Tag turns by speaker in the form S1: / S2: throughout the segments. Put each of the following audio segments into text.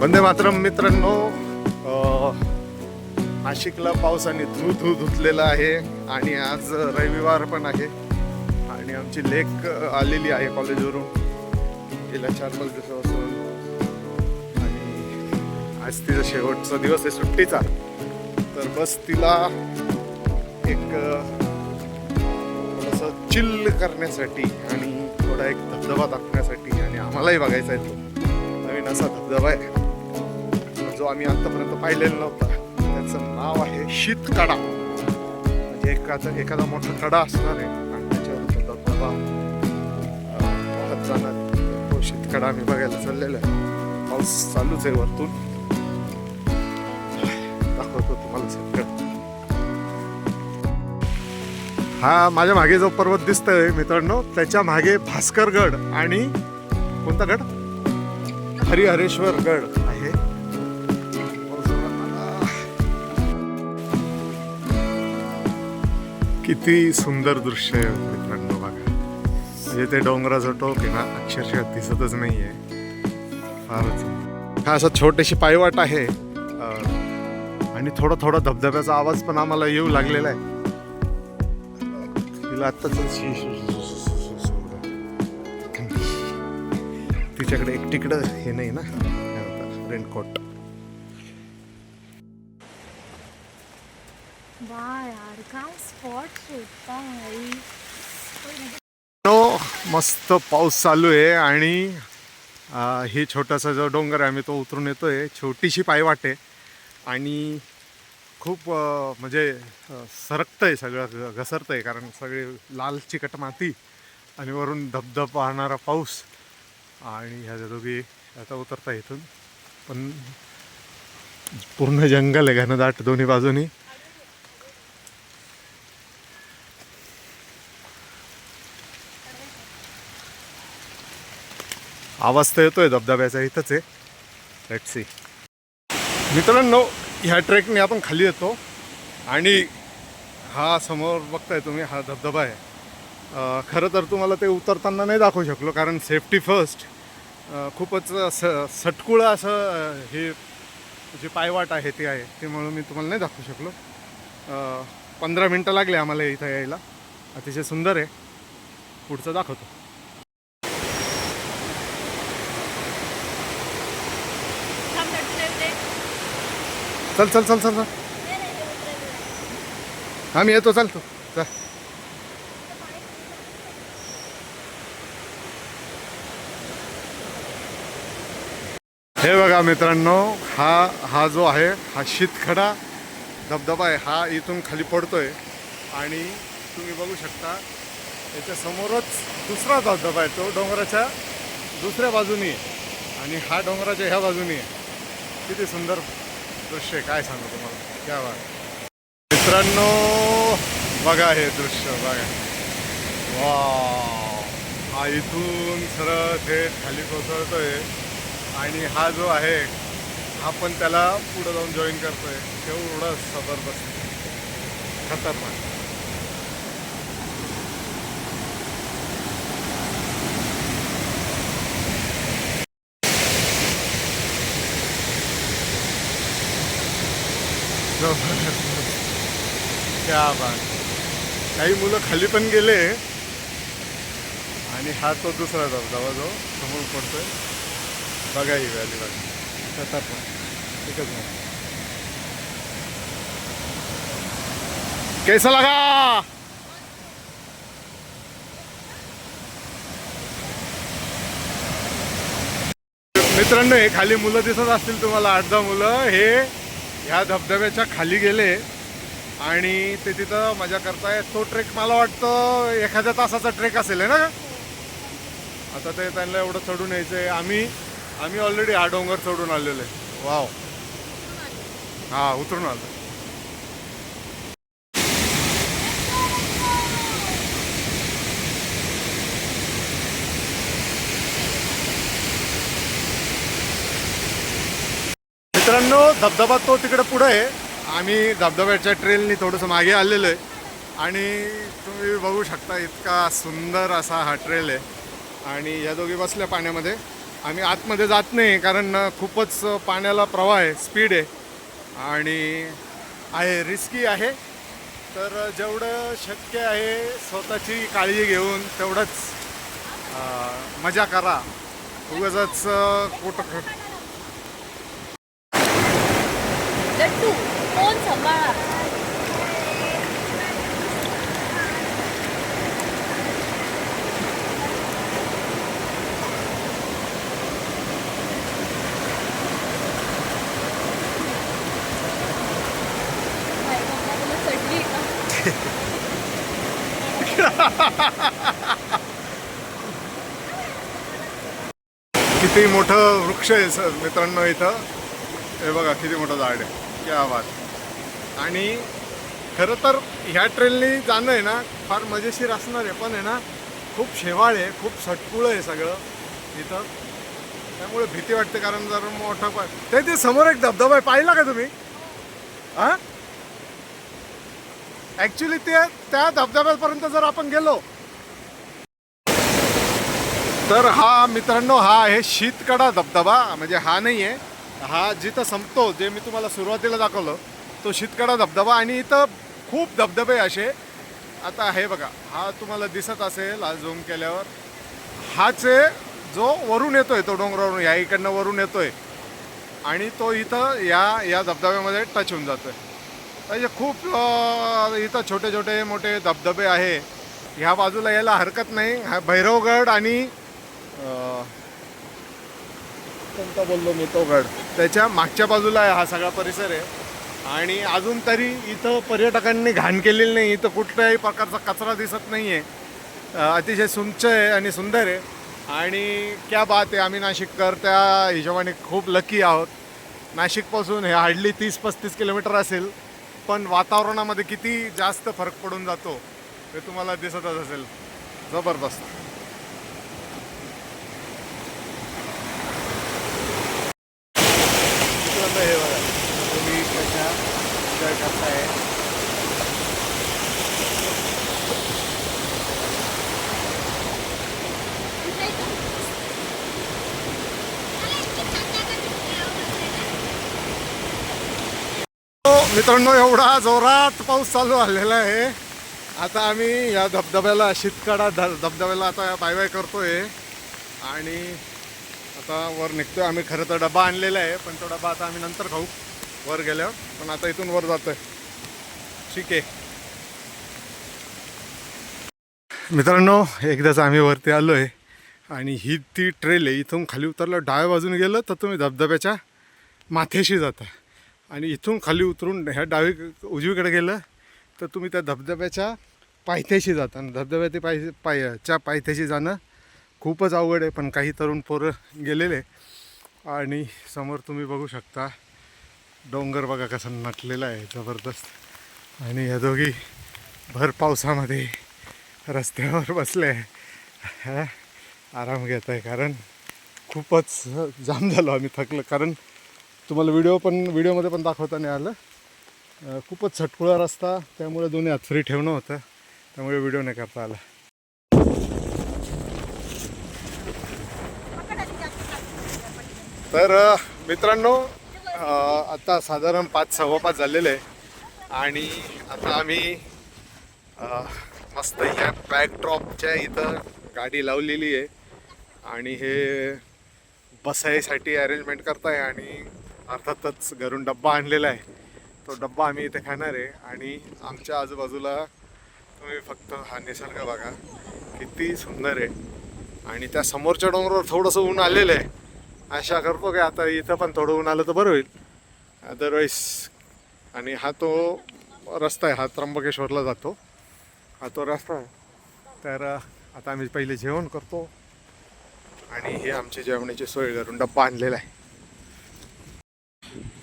S1: वंदे मातरम मित्रांनो. नाशिकला पावसाने धू धू धुतलेला आहे आणि आज रविवार पण आहे. आणि आमची लेक आलेली आहे कॉलेजवरून. गेल्या चार पाच दिवसापासून. आणि आज तिचा शेवटचा दिवस आहे सुट्टीचा. तर बस तिला एक असं थोडंसं चिल करण्यासाठी आणि थोडा एक धबधबा दाखवण्यासाठी आणि आम्हालाही बघायचा आहे तो. नवीन असा धबधबा आहे. जो आम्ही आतापर्यंत पाहिलेला नव्हता त्याचं नाव आहे शीतकडा. म्हणजे एखादा एखादा मोठा कडा असणार आहे आणि त्याच्यावर धबधबा वाहत जाणार. तो शीतकडा आम्ही बघायला चाललेला आहे. पाऊस चालूच आहे वरतून. दाखवतो तुम्हाला सगळं हा माझ्या मागे जो पर्वत दिसतोय मित्रांनो त्याच्यामागे भास्करगड आणि कोणता गड? हरिहरेश्वर गड. किती सुंदर दृश्य आहे मित्रांनो बघा. म्हणजे ते डोंगराचं टोक आहे ना अक्षरशः दिसतच नाहीये. फारच. हा असं छोटीशी पायवाट आहे. आणि थोडा थोडा धबधब्याचा आवाज पण आम्हाला येऊ लागलेला आहे. तिला आत्ताच तिच्याकडे एक तिकडं हे नाही ना रेनकोट.
S2: वा यार काय स्पॉट शोधताय
S1: मस्त पाऊस चालू आहे आणि हे छोटासा जो डोंगर आहे आम्ही तो उतरून येतोय. छोटीशी पायवाट आहे आणि खूप म्हणजे सरकतं सरकतंय सगळं घसरतं घसरतंय कारण सगळी लाल चिकट माती आणि वरून धबधब पाहणारा पाऊस आणि ह्या दोघी आता उतरता इथून. पण पूर्ण जंगल आहे घनदाट दोन्ही बाजूनी. आवाज तर येतोय धबधब्याचा इथंच आहे. लेट सी मित्रांनो ह्या ट्रेकने आपण खाली येतो आणि हा समोर बघताय तुम्ही हा धबधबा आहे. खरं तर तुम्हाला ते उतरताना नाही दाखवू शकलो कारण सेफ्टी फर्स्ट खूपच स सटकुळं असं हे जे पायवाट आहे ती आहे त्यामुळं मी तुम्हाला नाही दाखवू शकलो. पंधरा मिनटं लागले आम्हाला इथं यायला. अतिशय सुंदर आहे. पुढचं दाखवतो. चल चल चल चल चल. आम्ही येतो चल तू. चल हे बघा मित्रांनो हा हा जो आहे हा शीतखडा धबधबा आहे. हा इथून खाली पडतोय. आणि तुम्ही बघू शकता याच्या समोरच दुसरा धबधबा आहे तो डोंगराच्या दुसऱ्या बाजूनी. आहे आणि हा डोंगराच्या ह्या बाजूनी आहे. किती सुंदर. दृश्य आहे काय सांगू तुम्हाला? क्या बात. मित्रांनो बघा हे दृश्य बघा. वा हा इथून सरळ थेट खाली कोसळतोय आणि हा जो आहे हा पण त्याला पुढं जाऊन जॉईन करतोय. सदर जबरदस्त खतरनाक. क्या बात काही मुलं खाली पण गेले आणि हा तो दुसरा धबधबा जो समोर पडतोय. बघा ही व्हॅली बघा खतरनाक एकच मिनिट. कैसा लगा! मित्रांनो हे खाली मुलं दिसत असतील तुम्हाला आठ दहा मुलं. हे ह्या धबधब्याच्या खाली गेले. आणि ते तिथं मजा करताय. तो ट्रेक मला वाटतं एखाद्या तासाचा ट्रेक असेल आहे ना? आता ते त्यांना एवढं चढून यायचं आहे आम्ही आम्ही ऑलरेडी हा डोंगर चढून आलेलो आहे. वाव हा उतरून आलो. मित्रांनो धबधबा तो तिकडे पुढे आहे. आम्ही धबधब्याच्या ट्रेलनी थोडंसं मागे आलेलो आहे. आणि तुम्ही बघू शकता इतका सुंदर असा हा ट्रेल आहे. आणि या दोघी बसल्या पाण्यामध्ये. आम्ही आतमध्ये जात नाही कारण खूपच पाण्याला प्रवाह आहे स्पीड आहे. आणि आहे रिस्की आहे. तर जेवढं शक्य आहे स्वतःची काळजी घेऊन तेवढंच मजा करा. उगाच कुठं किती मोठं वृक्ष आहे सर मित्रांनो इथं? हे बघा किती मोठं झाड आहे. क्या बात. आणि खरं तर ह्या ट्रेननी जाणं आहे ना फार मजेशीर असणार आहे पण आहे ना खूप शेवाळ आहे खूप सटकुळं आहे सगळं इथं. त्यामुळे भीती वाटते कारण जर मोठा पण ते ते समोर एक धबधबा आहे पाहिला का तुम्ही? हां? ॲक्च्युली ते त्या धबधब्यापर्यंत जर आपण गेलो तर हा मित्रांनो हा आहे शीतकडा धबधबा. म्हणजे हा नाही आहे हा जिथं संपतो जे मी तुम्हाला सुरुवातीला दाखवलं तो शीतकडा धबधबा. आणि इथं खूप धबधबे असे. आता हे बघा हा तुम्हाला दिसत असेल हा झूम केल्यावर. हाच आहे जो वरून येतोय तो डोंगरावरून या इकडनं वरून येतोय. आणि तो इथं या या धबधब्यामध्ये टच होऊन जातोय. म्हणजे खूप इथं छोटे छोटे मोठे धबधबे आहे. ह्या बाजूला यायला हरकत नाही. हा भैरवगड आणि कोणता बोललो मी? तो गड. त्याच्या मागच्या बाजूला आहे हा सगळा परिसर आहे. आणि अजून तरी इथं पर्यटकांनी घाण केलेली नाही. इथं कुठल्याही प्रकारचा कचरा दिसत नाही आहे अतिशय सुंच आहे आणि सुंदर आहे. आणि क्या बात आहे आम्ही नाशिककर त्या हिशोबाने खूप लकी आहोत. नाशिकपासून हे हार्डली तीस पस्तीस किलोमीटर असेल. पण वातावरणामध्ये किती जास्त फरक पडून जातो हे तुम्हाला दिसतच असेल. जबरदस्त. हे बघा तुम्ही कशा करताय हो, मित्रांनो एवढा जोरात पाऊस चालू आलेला आहे. आता आम्ही या धबधब्याला शीतकडा ध धबधब्याला आता बाय बाय करतोय. आणि आता वर निघतोय. आम्ही खरं तर डबा आणलेला आहे पण तो डबा आता आम्ही नंतर खाऊ वर गेल्यावर. पण आता इथून वर जातोय. ठीक आहे. मित्रांनो एकदाच आम्ही वरती आलो आहे आणि ही ती ट्रेल आहे. इथून खाली उतरलं डाव्या बाजून गेलं तर तुम्ही धबधब्याच्या माथ्याशी जाता. आणि इथून खाली उतरून ह्या डावी उजवीकडे गेलं तर तुम्ही त्या धबधब्याच्या पायथ्याशी जाता. आणि धबधब्याच्या पाय पायच्या पायथ्याशी जाणं खूपच अवघड आहे पण काही तरुण पोरं गेलेले. आणि समोर तुम्ही बघू शकता डोंगर बघा कसा नटलेला आहे जबरदस्त. आणि या दोघी भर पावसामध्ये रस्त्यावर बसले. आराम घेत आहे कारण खूपच जाम झालो आम्ही थकलं. कारण तुम्हाला व्हिडिओ पण व्हिडिओमध्ये पण दाखवता नाही आलं खूपच छटकुळा रस्ता त्यामुळे दोन्ही हात फ्री ठेवणं होतं. त्यामुळे व्हिडिओ नाही करता आला तर मित्रांनो आता साधारण पाच सव्वा पाच झालेले आहे. आणि आता आम्ही मस्त ह्या बॅकड्रॉपच्या इथं गाडी लावलेली आहे. आणि हे बसायसाठी अरेंजमेंट करताय आणि अर्थातच घरून डब्बा आणलेला आहे. तो डब्बा आम्ही इथे खाणार आहे आणि आमच्या आजूबाजूला तुम्ही फक्त हा निसर्ग बघा. किती सुंदर आहे. आणि त्या समोरच्या डोंगरावर थोडंसं ऊन आलेलं आहे. आशा करतो की आता इथं पण थोडं ऊन आलं तर बरं होईल. अदरवाईज आणि हा तो रस्ता आहे. हा त्र्यंबकेश्वरला जातो. हा तो रस्ता आहे. तर आता आम्ही पहिले जेवण करतो. आणि हे आमची जेवणाची सोय करून डब्बा आणलेला आहे.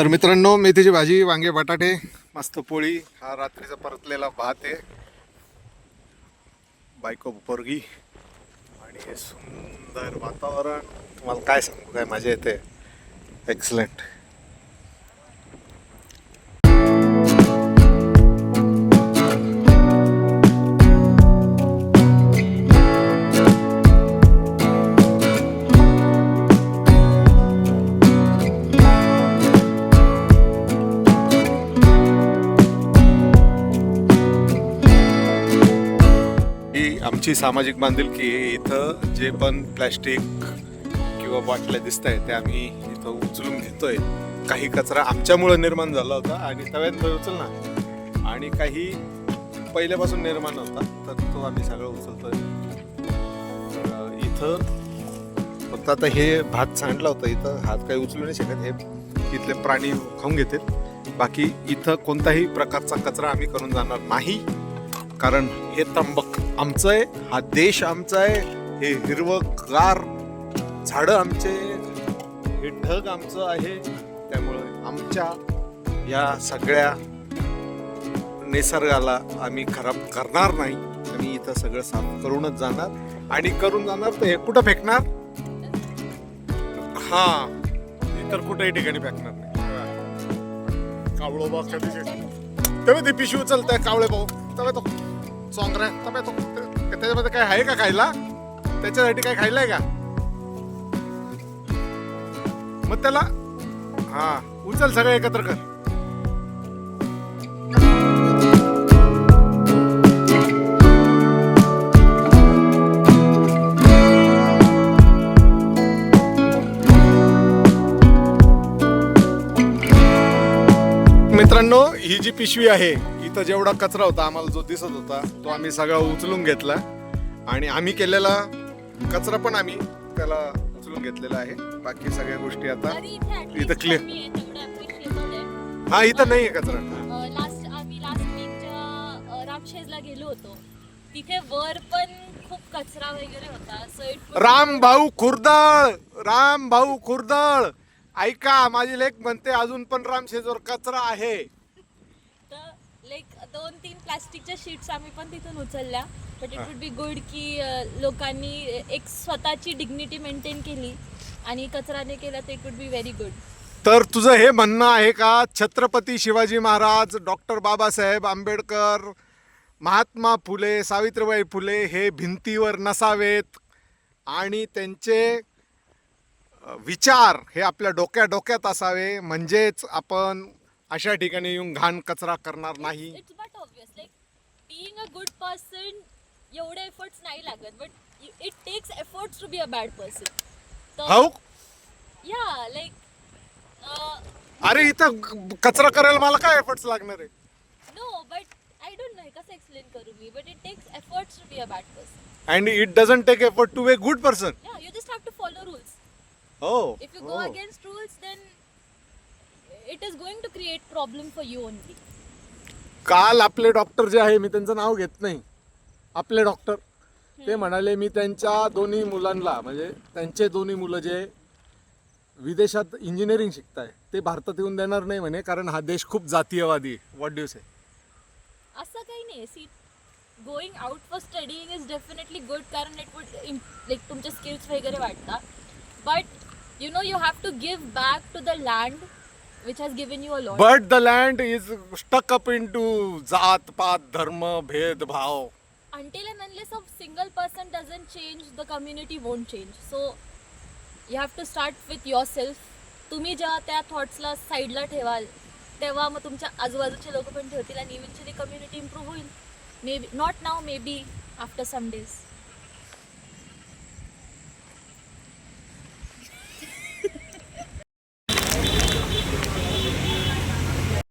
S1: तर मित्रांनो मेथीची भाजी वांगे बटाटे मस्त पोळी हा रात्रीचा परतलेला भात आहे. बायको पोरगी आणि हे सुंदर वातावरण. तुम्हाला काय सांगू काय मजा येते. एक्सलंट अशी सामाजिक बांधिलकी आहे. इथं जे पण प्लॅस्टिक किंवा बाटल्या दिसत आहेत ते आम्ही इथं उचलून घेतोय. काही कचरा आमच्यामुळं निर्माण झाला होता आणि तव्यात उचल ना आणि काही पहिल्यापासून निर्माण होता तर तो आम्ही सगळं उचलतोय. इथं फक्त आता हे भात सांडला होता इथं हात काही उचलू नाही शकत हे इथले प्राणी खाऊन घेतील. बाकी इथं कोणताही प्रकारचा कचरा आम्ही करून जाणार नाही. कारण हे तंबक आमचं आहे हा देश आमचा आहे हे हिरवगार झाडं आमचे हे ढग आमचं आहे. त्यामुळे आमच्या या सगळ्या निसर्गाला आम्ही खराब करणार नाही. आम्ही इथं सगळं साफ करूनच जाणार. आणि करून जाणार तर हे कुठं फेकणार? हा इतर कुठेही ठिकाणी फेकणार नाही. कावळोबा कधी तेव्हा ते पिशवी उचलताय कावळे भाऊ. तेव्हा तो चोंगऱ्या त्याच्यामध्ये काय आहे का खायला? त्याच्यासाठी काय खायलाय का? मग त्याला हा उचल सगळं एकत्र कर. मित्रांनो ही जी पिशवी आहे इथं जेवढा कचरा होता आम्हाला जो दिसत होता तो आम्ही सगळा उचलून घेतला. आणि आम्ही केलेला कचरा पण आम्ही त्याला उचलून घेतलेला आहे. बाकी सगळ्या गोष्टी आता इथं clear. हा इथं नाही आहे कचरा.
S2: लास्ट आम्ही लास्ट वीकच्या रामशेजला गेलो होतो. तिथे वर पण खूप कचरा वगैरे होता. सो
S1: राम भाऊ खुर्दळ राम भाऊ खुर्दळ. ऐका माझी लेख म्हणते अजून पण राम शेजवर कचरा आहे.
S2: दोन तीन प्लास्टिकच्या शीट्स आम्ही पण तिथून उचलल्या. But it would be good की अ, लोकांनी एक स्वतःची डिग्निटी मेंटेन केली आणि कचरा नाही केला तर it would be very good
S1: तर तुझं हे म्हणणं आहे का? छत्रपती शिवाजी महाराज डॉक्टर बाबासाहेब आंबेडकर महात्मा फुले सावित्रीबाई फुले हे भिंतीवर नसावेत आणि त्यांचे अ, विचार हे आपल्या डोक्या डोक्यात असावे. म्हणजेच आपण अशा ठिकाणी येऊन घाण कचरा करणार नाही.
S2: It's being a good person एवढे एफर्ट्स नाही लागत but it takes efforts to be a bad person तर
S1: हो
S2: या लाईक
S1: अरे इथं कचरा करायला मला काय एफर्ट्स लागणार आहे?
S2: No but I don't know कसं एक्सप्लेन करू मी? But it takes efforts to be a bad person
S1: and it doesn't take effort to be good person
S2: या you just have to follow rules
S1: हो
S2: if you go against rules then it is going to create problem for you only.
S1: काल आपले doctor जे आहे मी त्यांचं नाव घेत नाही. आपले डॉक्टर. ते म्हणाले मी त्यांच्या दोन्ही मुलांना म्हणजे त्यांचे दोन्ही मुलं जे विदेशात इंजिनिअरिंग शिकताय ते भारतात येऊन देणार नाही म्हणे कारण हा देश खूप जातीयवादी व्हॉट डू से
S2: असं काही नाही. See going out for studying is definitely good कारण इट वुड लाईक तुमचे स्किल्स वगैरे वाटतात but you know you have to give back to the land which has given you a lot
S1: but the land is stuck up in to जात पात धर्म भेदभाव
S2: until and unless a single person doesn't change the community won't change. So you have to start with yourself. तुम्ही जेव्हा त्या थॉट्सला साईडला ठेवाल तेव्हा मग तुमच्या आजूबाजूचे लोक पण ठेवतील आणि इव्हेंच्युअली कम्युनिटी इम्प्रूव्ह होईल. Maybe not now maybe after some days